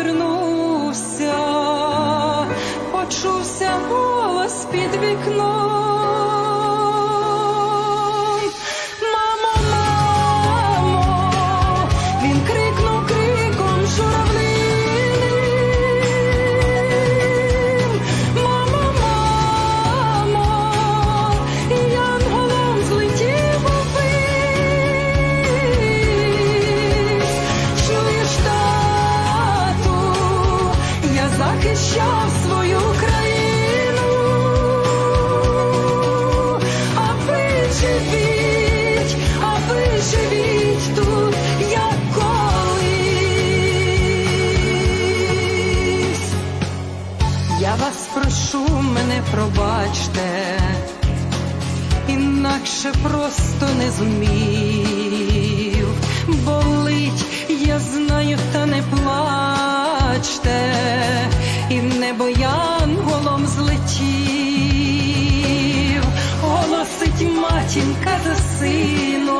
обернувся, почувся голос під вікном. Я вас прошу, мене пробачте, інакше просто не зумів. Болить, я знаю, та не плачте, і небо янголом злетів, голосить матінка за сином,